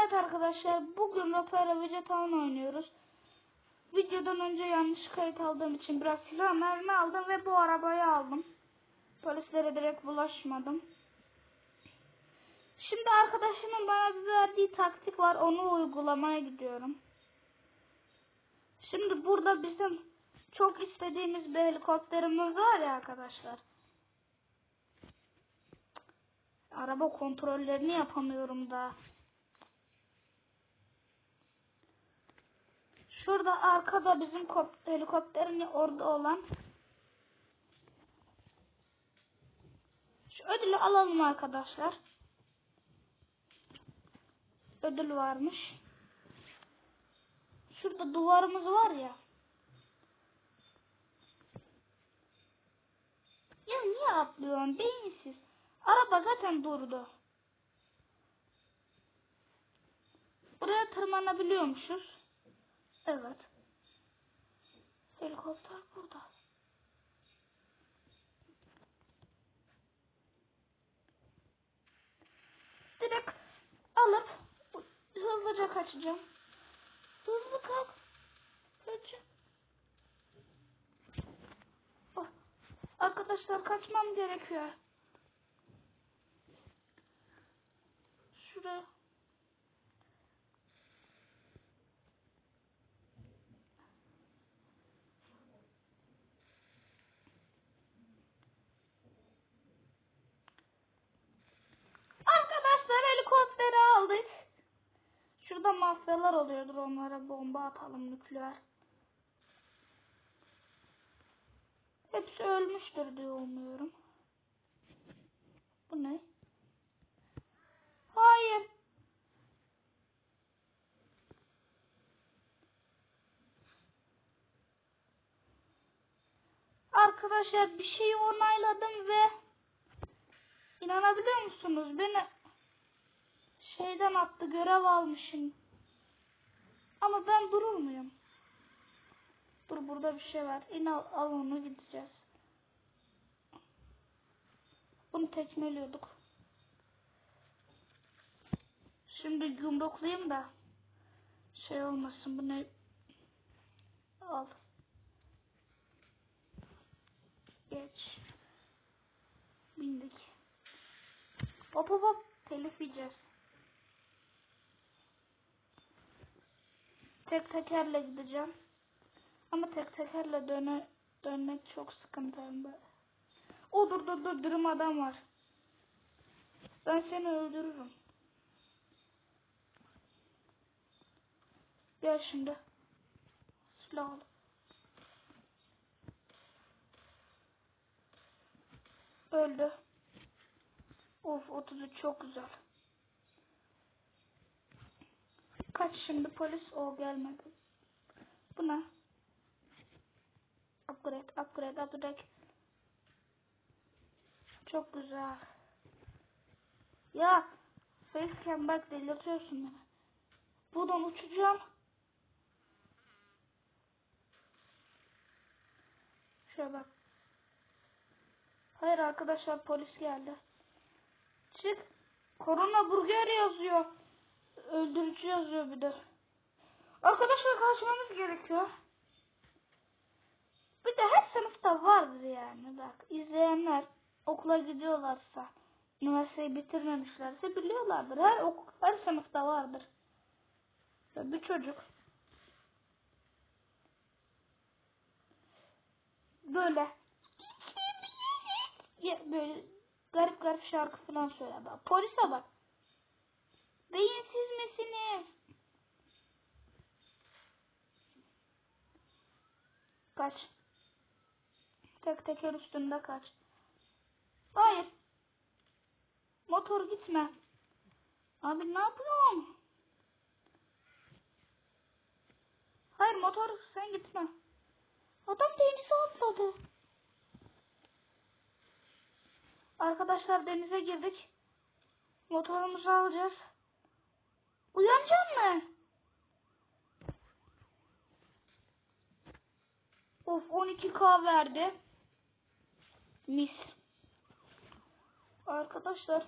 Evet arkadaşlar bugün Rafael Vegetan oynuyoruz. Videodan önce yanlış kayıt aldığım için biraz silah mermi aldım ve bu arabayı aldım. Polislere direkt bulaşmadım. Şimdi arkadaşımın bana verdiği taktik var onu uygulamaya gidiyorum. Şimdi burada bizim çok istediğimiz bir helikopterimiz var ya arkadaşlar. Araba kontrollerini yapamıyorum da. Şurada arkada bizim kop- helikopterin orada olan şu ödülü alalım arkadaşlar. Ödül varmış. Şurada duvarımız var ya. Ya niye atlıyorsun beyinsiz? Araba zaten durdu. Buraya tırmanabiliyormuşuz. Evet. Helikopter burada. Direkt alıp hızlıca kaçacağım. Hızlı kalk. Kaç. Oh. Arkadaşlar kaçmam gerekiyor. Şuraya. Mafyalar oluyordur onlara bomba atalım nükleer. Hepsi ölmüştür diye umuyorum. Bu ne? Hayır. Arkadaşlar bir şeyi onayladım ve inanabiliyor musunuz? Beni şeyden attı görev almışım. Ama ben durur muyum? Dur burada bir şey var. İn al, al onu gideceğiz. Bunu tekmeliyorduk. Şimdi yumruklayayım da şey olmasın. Bu ne? Al. Geç. Bindik. Hop hop hop. Telif yiyeceğiz. Tek tekerle gideceğim. Ama tek tekerle döne, dönmek çok sıkıntı. O dur dur dur dürüm adam var. Ben seni öldürürüm. Gel şimdi. Silah al. Öldü. Of 33 çok güzel. Kaç şimdi polis o gelmedi. Bu ne? Upgrade, upgrade, upgrade. Çok güzel. Ya facecam bak delirtiyorsun beni. Buradan uçacağım. Şöyle bak. Hayır arkadaşlar polis geldi. Çık. Korona burger yazıyor. Öldürücü yazıyor bir de. Arkadaşlar kaçmamız gerekiyor. Bir de her sınıfta vardır yani. Bak izleyenler okula gidiyorlarsa, üniversiteyi bitirmemişlerse biliyorlardır. Her ok her sınıfta vardır. Bir çocuk böyle böyle garip garip şarkı falan söyler. Bak polise bak. Beyinsiz misiniz? Kaç. Tek teker üstünde kaç. Hayır. Motor gitme. Abi ne yapıyorsun? Hayır motor sen gitme. Adam denize atladı. Arkadaşlar denize girdik. Motorumuzu alacağız. Uyanacak mı? Of 12k verdi. Mis. Arkadaşlar.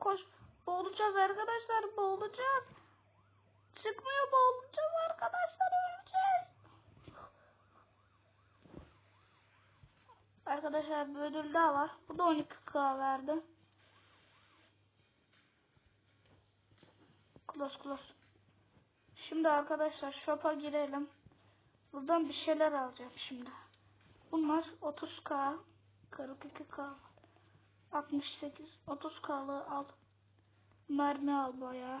Koş. Boğulacağız arkadaşlar boğulacağız. Çıkmıyor boğulacağız arkadaşlar öleceğiz. Arkadaşlar bir ödül daha var. Bu da 12k verdi. Close close. Şimdi arkadaşlar shop'a girelim. Buradan bir şeyler alacağım şimdi. Bunlar 30k, 42k, 68, 30k'lı al. Mermi al bayağı.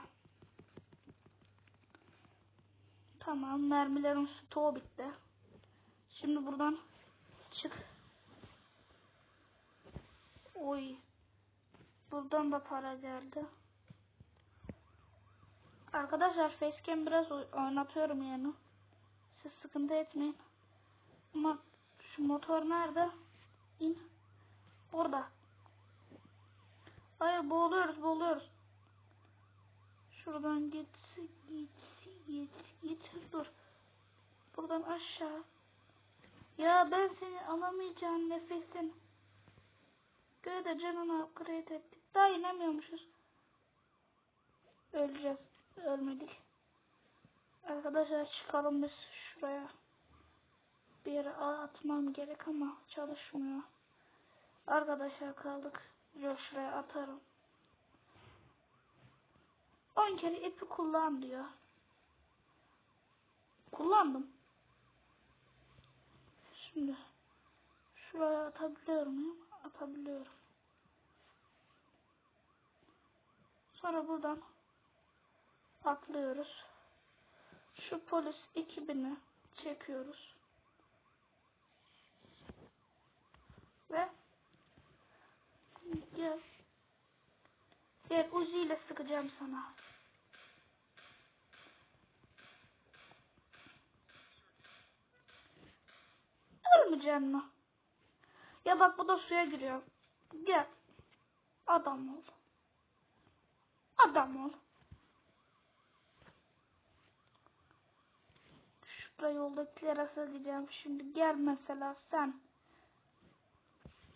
Tamam mermilerin stoğu bitti. Şimdi buradan çık. Oy. Buradan da para geldi. Arkadaşlar facecam biraz oy- oynatıyorum yani. Siz sıkıntı etmeyin. Ama şu motor nerede? İn. Orada. Hayır boğuluyoruz boğuluyoruz. Şuradan git git git git dur. Buradan aşağı. Ya ben seni alamayacağım nefesin. Göğde canını upgrade ettik. Daha inemiyormuşuz. Öleceğiz. Ölmedik. Arkadaşlar çıkalım biz şuraya. Bir yere atmam gerek ama çalışmıyor. Arkadaşlar kaldık. Yok şuraya atarım. 10 kere ipi kullan diyor. Kullandım. Şimdi şuraya atabiliyor muyum? Atabiliyorum. Sonra buradan atlıyoruz. Şu polis ekibini çekiyoruz. Ve gel. Gel Uzi ile sıkacağım sana. Ölmeyeceksin mi? Ya bak bu da suya giriyor. Gel. Adam ol. Adam ol. Şurada yoldakilere söyleyeceğim. Şimdi gel mesela sen.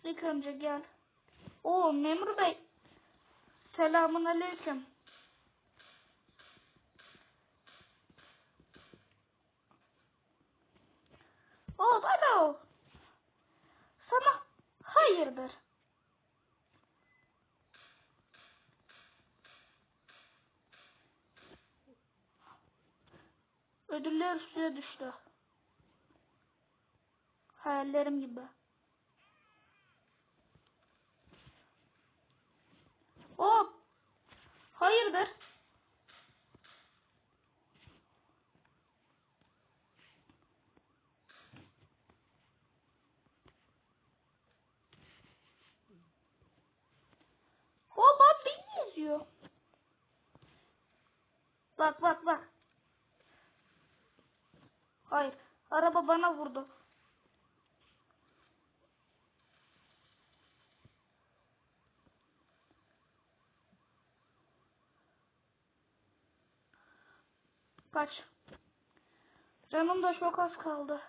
İlk önce gel. Oo memur bey. Selamun aleyküm. Oh alo. Sana hayırdır? Ödüller suya düştü. Hayallerim gibi. Hop. Hayırdır? Hop beni izliyor. Bak bak bak. Hayır. Bana vurdu. Kaç. Canım da çok az kaldı.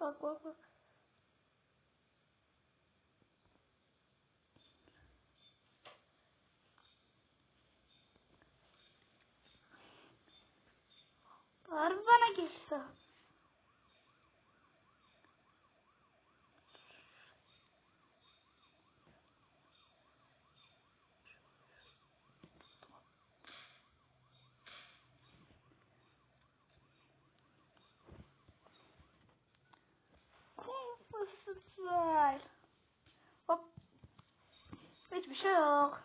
Bak bak bak. Şey yok.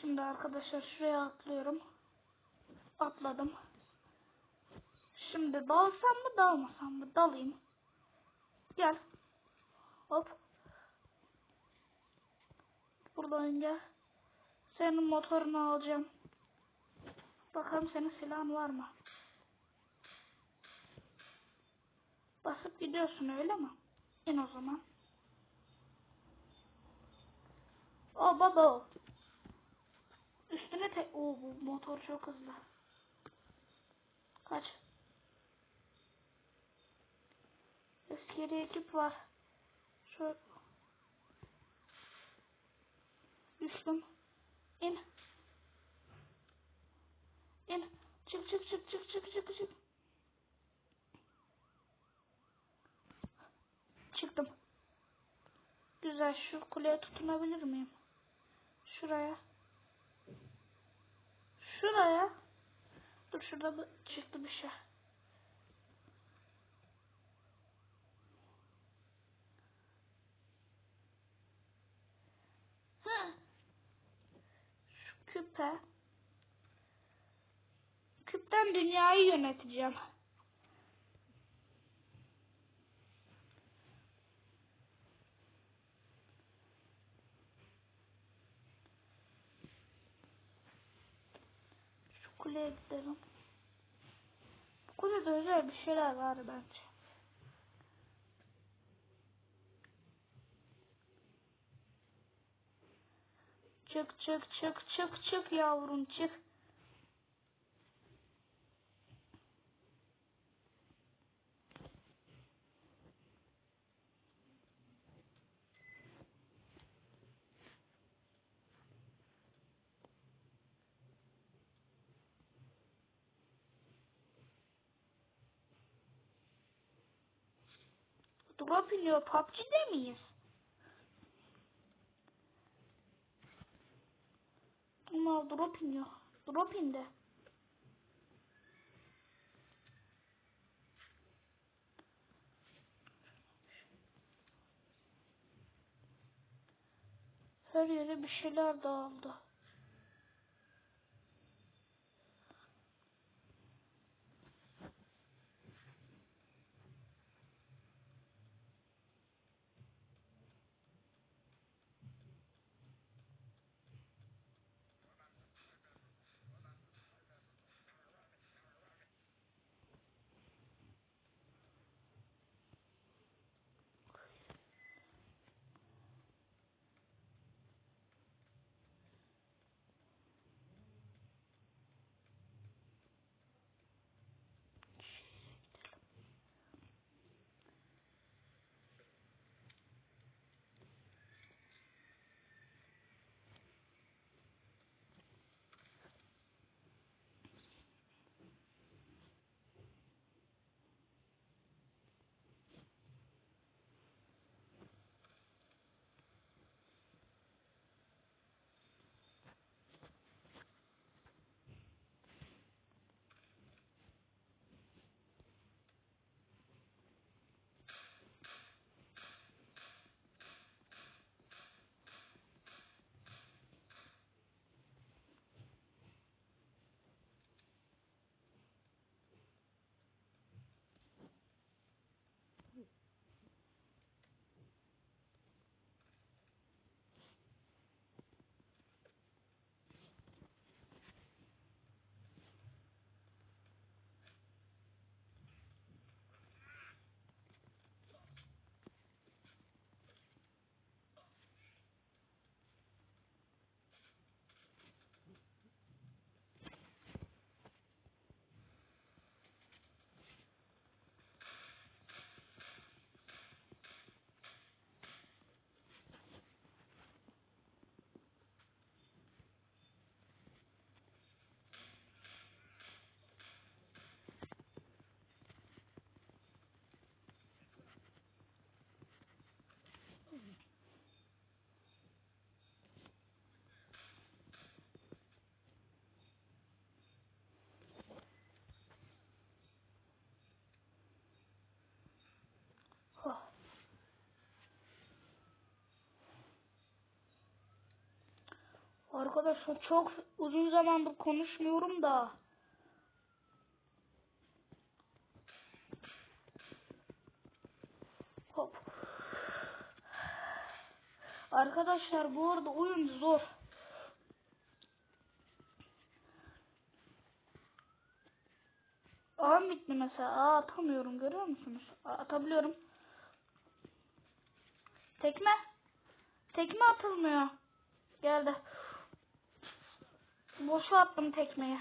Şimdi arkadaşlar şuraya atlıyorum. Atladım. Şimdi dalsam mı dalmasam mı? Dalayım. Gel. Hop. Buradan gel. Senin motorunu alacağım. Bakalım senin silahın var mı? Basıp gidiyorsun öyle mi? İn o zaman. O baba. Üstüne te... Oo bu motor çok hızlı. Kaç. Askeri ekip var. Şöyle. Düştüm. İn. İn. Çık çık çık çık çık çık çık. Çıktım. Güzel şu kuleye tutunabilir miyim? Şuraya. Şuraya. Dur şurada bir, çıktı bir şey. Şu küpe. Küpten dünyayı yöneteceğim. Şu kuleye gidelim. Bu kulede özel bir şeyler var bence. Çık çık çık çık çık yavrum çık. Drop iniyor. PUBG'de miyiz? Ama drop iniyor. Drop indi. Her yere bir şeyler dağıldı. Arkadaşlar çok uzun zamandır konuşmuyorum da. Hop. Arkadaşlar bu arada oyun zor. Ağım bitti mesela. Aa atamıyorum görüyor musunuz? Aa, atabiliyorum. Tekme. Tekme atılmıyor. Geldi. Boşa attım tekmeyi.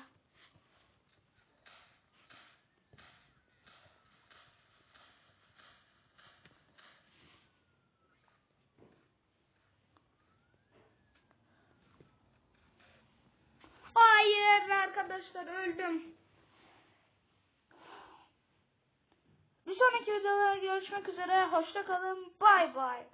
Hayır arkadaşlar öldüm. Bir sonraki videolarda görüşmek üzere. Hoşça kalın. Bay bay.